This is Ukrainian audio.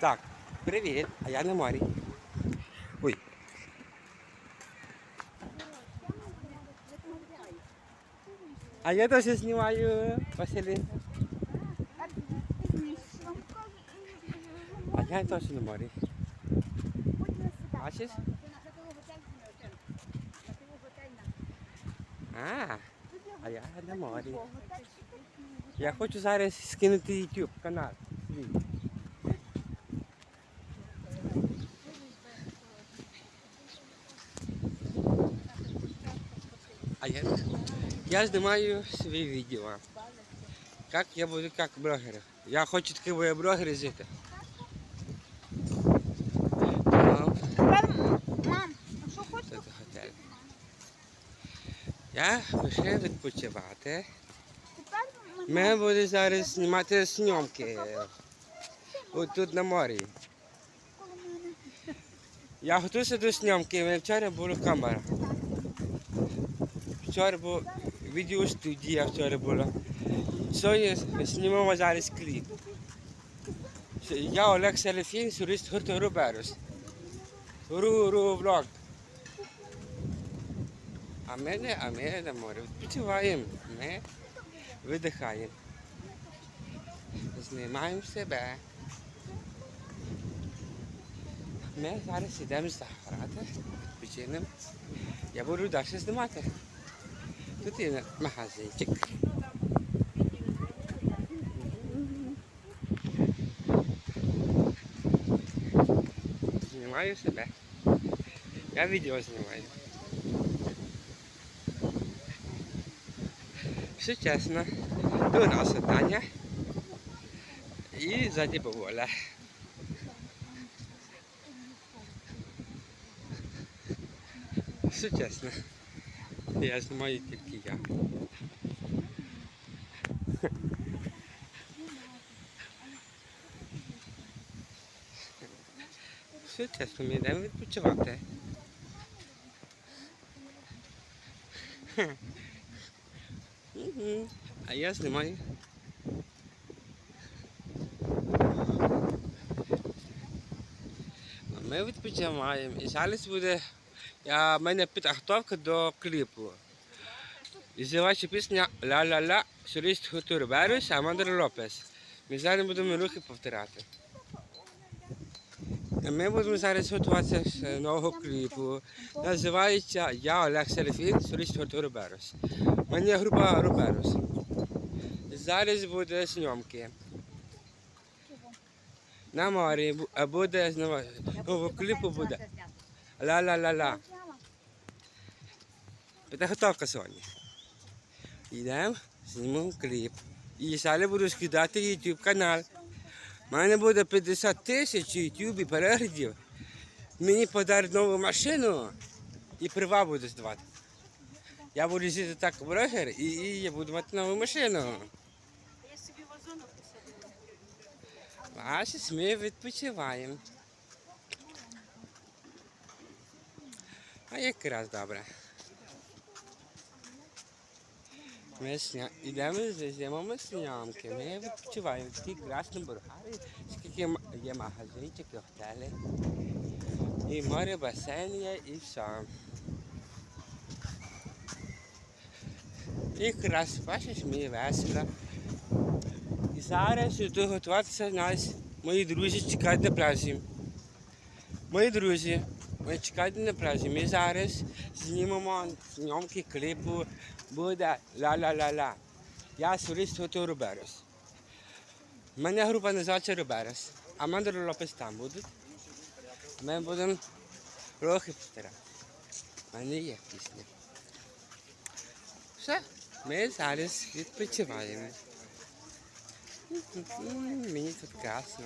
Так, привіт, а я на морі. Ой. А я теж знімаю Василин. А я теж на морі. Бачиш? А, а я на морі. Я хочу зараз скинути YouTube канал. свій. А я, я знімаю свої відео. Як я буду як блогер. Я хочу такий бо я блогер жити. Там, Мам, а що хочеш? Я вирішив відпочивати. Ми будемо зараз знімати зйомки. От тут на морі. Я готуюся до зйомки, вчора була камера. Вчора була відеостудія вчора була. Сьогодні знімемо зараз кліп. Я Олег Селефін, сурист гурту Руберус. Ру, ру, влог. А ми не, а ми на морі. Відпочиваємо. Ми видихаємо. Знімаємо себе. Ми зараз йдемо загорати, відпочинемо. Я буду далі знімати. Тут є магазинчик. Знімаю себе. Я відео знімаю. Все чесно. Тут у нас Таня. І ззаді бабуля. Все чесно. Я знімаю тільки я. Все чесно, ми йдемо відпочивати. А я знімаю. А Ми відпочиваємо. І зараз буде я, в мене підготовка до кліпу. І Називається пісня Ла-ла-ла, соліст гурту Берус, Амандр Лопес. Ми зараз будемо рухи повторяти. Ми будемо зараз готуватися з нового кліпу. Називається Я Олег Селефін, соліст гурту Руберус. У є група Руберус. Зараз буде зйомки. На морі буде знову кліпу буде. Ла-ла-ла-ла. Підготовка сьогодні. Йдемо, знімемо кліп. І зараз буду скидати YouTube канал. У мене буде 50 тисяч YouTube переглядів. Мені подарять нову машину і права буду здавати. Я буду жити так блогер і, і я буду мати нову машину. Я собі вазонок посадила. Бачиш, ми відпочиваємо. А якраз добре. Ми сня... йдемо знімемо снямки, ми відпочиваємо. Такі красні бургари, скільки м- є магазинчики, готелі. І море, басейн є, і все. І якраз, бачиш, мені весело. І зараз йду готуватися нас. Мої друзі чекають на пляжі. Мої друзі, ми чекають на пляжі. Ми зараз знімемо зйомки кліпу. Буде ла-ла-ла-ла. Я соліст гурту Руберос. У мене група називається Руберос. А Мандро Лопес там будуть. Ми будемо трохи повторяти. У мене є пісня. Все, ми зараз відпочиваємо. Мені тут красно.